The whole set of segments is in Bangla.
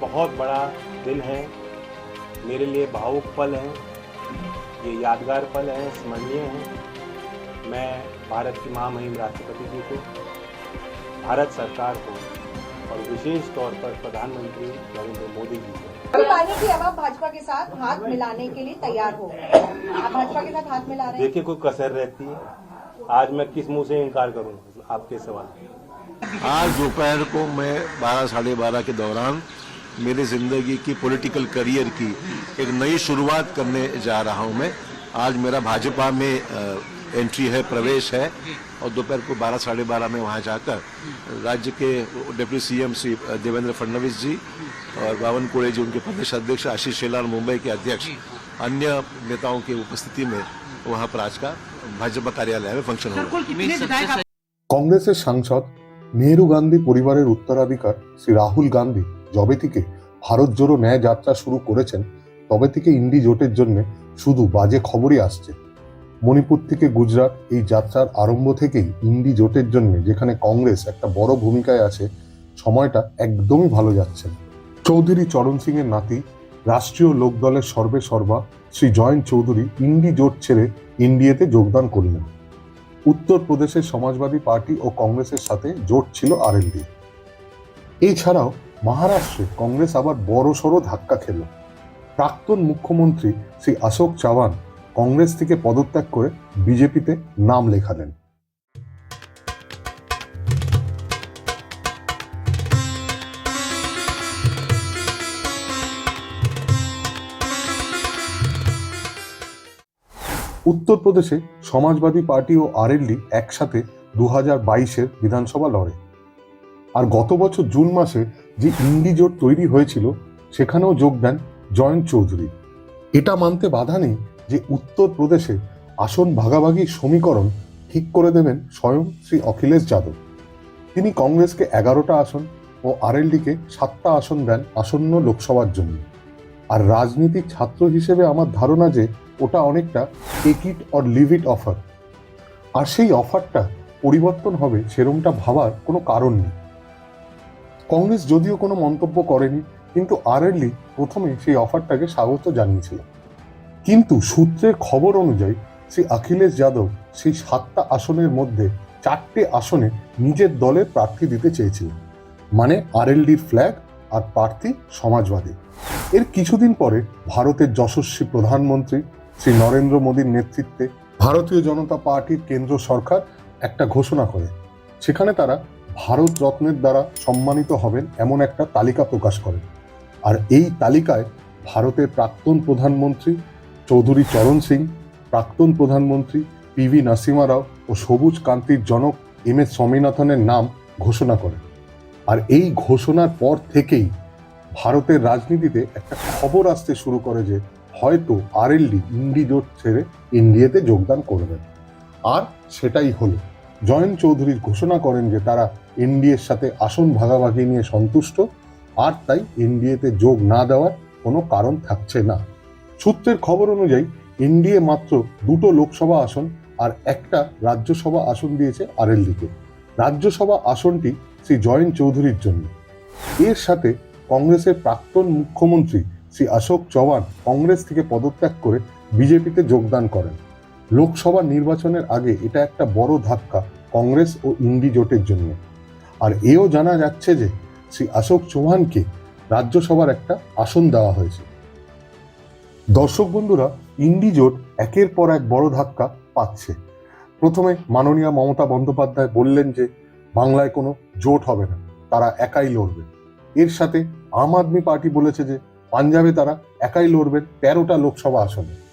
बहुत बड़ा दिन है। मेरे लिए भावुक पल है। ये यादगार पल है स्मरणीय है। मैं भारत की महामहिम राष्ट्रपति जी को भारत सरकार को और विशेष तौर पर प्रधानमंत्री नरेंद्र मोदी जी को। पानी की अब आप भाजपा के साथ हाथ मिलाने के लिए तैयार हो। आप भाजपा के साथ हाथ मिला रहे देखिए कोई कसर रहती है। आज मैं किस मुँह से इनकार करूँ? आपके सवाल। आज दोपहर को मैं बारह साढ़े बारह के दौरान मेरी जिंदगी की पॉलिटिकल करियर की एक नई शुरुआत करने जा रहा हूं मैं आज मेरा भाजपा में अ, एंट्री है प्रवेश है और दोपहर को बारह साढ़े बारह में वहां जाकर राज्य के डिप्टी सीएम श्री देवेंद्र फडणवीस जी और बावन कोड़े जी उनके प्रदेश अध्यक्ष आशीष शेलार मुंबई के अध्यक्ष अन्य नेताओं की उपस्थिति में वहां पर आज का भाजपा कार्यालय में फंक्शन होगा কংগ্রেসের সাংসদ নেহরু গান্ধী পরিবারের উত্তরাধিকার শ্রী রাহুল গান্ধী যবে থেকে ভারত জোড়ো ন্যায় যাত্রা শুরু করেছেন, তবে থেকে ইন্ডি জোটের জন্য শুধু বাজে খবরই আসছে। মণিপুর থেকে গুজরাট এই যাত্রার আরম্ভ থেকেই ইন্ডি জোটের জন্য, যেখানে কংগ্রেস একটা বড় ভূমিকায় আছে, সময়টা একদমই ভালো যাচ্ছে চৌধুরী চরণ সিং এর নাতি, রাষ্ট্রীয় লোকদলের সর্বে সর্বা শ্রী জয়ন্ত চৌধুরী ইন্ডি জোট ছেড়ে ইন্ডিয়াতে যোগদান করলেন। উত্তরপ্রদেশের সমাজবাদী পার্টি ও কংগ্রেসের সাথে জোট ছিল আরএলডি এছাড়াও মহারাষ্ট্রে কংগ্রেস আবার বড়সড় ধাক্কা খেল। প্রাক্তন মুখ্যমন্ত্রী শ্রী অশোক চাওয়ান কংগ্রেস থেকে পদত্যাগ করে বিজেপিতে নাম লেখালেন। উত্তরপ্রদেশে সমাজবাদী পার্টি ও আরএলডি একসাথে দু হাজার বাইশের বিধানসভা লড়ে। আর গত বছর জুন মাসে যে ইন্ডি জোট তৈরি হয়েছিল, সেখানেও যোগ দেন জয়ন্ত চৌধুরী। এটা মানতে বাধা নেই যে উত্তরপ্রদেশে আসন ভাগাভাগি সমীকরণ ঠিক করে দেবেন স্বয়ং শ্রী অখিলেশ যাদব। তিনি কংগ্রেসকে এগারোটা আসন ও আরএলডিকে সাতটা আসন দেন আসন্ন লোকসভার জন্য। আর রাজনীতির ছাত্র হিসেবে আমার ধারণা যে ওটা অনেকটা take it or leave it offer আর সেই অফারটা পরিবর্তন হবে সেরমটা ভাবার কোনো কারণ নেই। কংগ্রেস যদিও কোনো মন্তব্য করেনি, কিন্তু আরএলডি প্রথমে সেই অফারটাকে স্বাগত জানিয়েছিল। কিন্তু সূত্রের খবর অনুযায়ী, শ্রী অখিলেশ যাদব সেই সাতটা আসনের মধ্যে চারটে আসনে নিজের দলের প্রার্থী দিতে চেয়েছিলেন মানে আরএলডির ফ্ল্যাগ আর প্রার্থী সমাজবাদী। এর কিছুদিন পরে ভারতের যশস্বী প্রধানমন্ত্রী শ্রী নরেন্দ্র মোদীর নেতৃত্বে ভারতীয় জনতা পার্টির কেন্দ্র সরকার একটা ঘোষণা করে। সেখানে তারা ভারত রত্নের দ্বারা সম্মানিত হবেন এমন একটা তালিকা প্রকাশ করেন। আর এই তালিকায় ভারতের প্রাক্তন প্রধানমন্ত্রী চৌধুরী চরণ সিং, প্রাক্তন প্রধানমন্ত্রী পি ভি নরসিমা রাও ও সবুজ কান্তির জনক এম এস স্বামীনাথনের নাম ঘোষণা করেন। আর এই ঘোষণার পর থেকেই ভারতের রাজনীতিতে একটা খবর আসতে শুরু করে যে হয়তো আরএলডি ইন্ডি জোট ছেড়ে ইন্ডিয়াতে যোগদান করবেন। আর সেটাই হলো। জয়ন্ত চৌধুরীর ঘোষণা করেন যে তারা এনডিএর সাথে আসন ভাগাভাগি নিয়ে সন্তুষ্ট, আর তাই এনডিএতে যোগ না দেওয়ার কোনো কারণ থাকছে না। সূত্রের খবর অনুযায়ী, এনডিএ মাত্র দুটো লোকসভা আসন আর একটা রাজ্যসভা আসন দিয়েছে আরএলডিকে। রাজ্যসভা আসনটি শ্রী জয়ন্ত চৌধুরীর জন্য। এর সাথে কংগ্রেসের প্রাক্তন মুখ্যমন্ত্রী শ্রী অশোক চৌহান কংগ্রেস থেকে পদত্যাগ করে বিজেপিতে যোগদান করেন। লোকসভা নির্বাচনের আগে এটা একটা বড় ধাক্কা কংগ্রেস ও ইন্ডি জোটের জন্য। আর এও জানা যাচ্ছে যে শ্রী অশোক চৌহানকে রাজ্যসভার একটা আসন দেওয়া হয়েছে। দর্শক বন্ধুরা, ইন্ডি জোট একের পর এক বড় ধাক্কা পাচ্ছে। প্রথমে মাননীয় মমতা বন্দ্যোপাধ্যায় বললেন যে, বাংলায় কোনো জোট হবে না, তারা একাই লড়বে। এর সাথে আম আদমি পার্টি বলেছে যে, পাঞ্জাবে তারা একাই লড়বেন তেরোটা লোকসভা আসনে।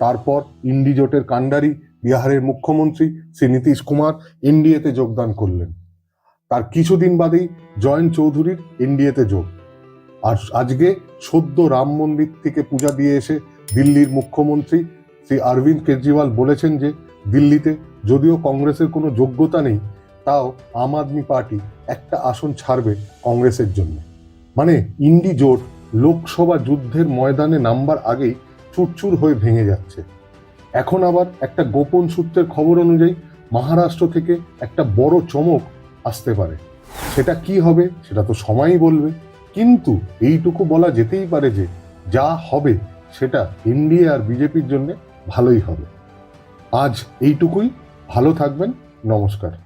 তারপর ইন্ডিজোটের কাণ্ডারি, বিহারের মুখ্যমন্ত্রী শ্রী নীতিশ কুমার এনডিএতে যোগদান করলেন। তার কিছুদিন বাদেই জয়ন্ত চৌধুরীর এনডিএতে যোগ। আর আজকে সদ্য রাম মন্দির থেকে পূজা দিয়ে এসে দিল্লির মুখ্যমন্ত্রী শ্রী অরবিন্দ কেজরিওয়াল বলেছেন যে, দিল্লিতে যদিও কংগ্রেসের কোনো যোগ্যতা নেই, তাও আম আদমি পার্টি একটা আসন ছাড়বে কংগ্রেসের জন্য। মানে ইন্ডি জোট লোকসভা যুদ্ধের ময়দানে নামবার আগেই চুরচুর হয়ে ভেঙে যাচ্ছে। এখন আবার একটা গোপন সূত্রের খবর অনুযায়ী মহারাষ্ট্র থেকে একটা বড় চমক আসতে পারে। সেটা কি হবে সেটা তো সময়ই বলবে। কিন্তু এইটুকু বলা যেতেই পারে যে যা হবে সেটা এনডিএ আর বিজেপির জন্য ভালোই হবে। আজ এইটুকুই। ভালো থাকবেন। নমস্কার।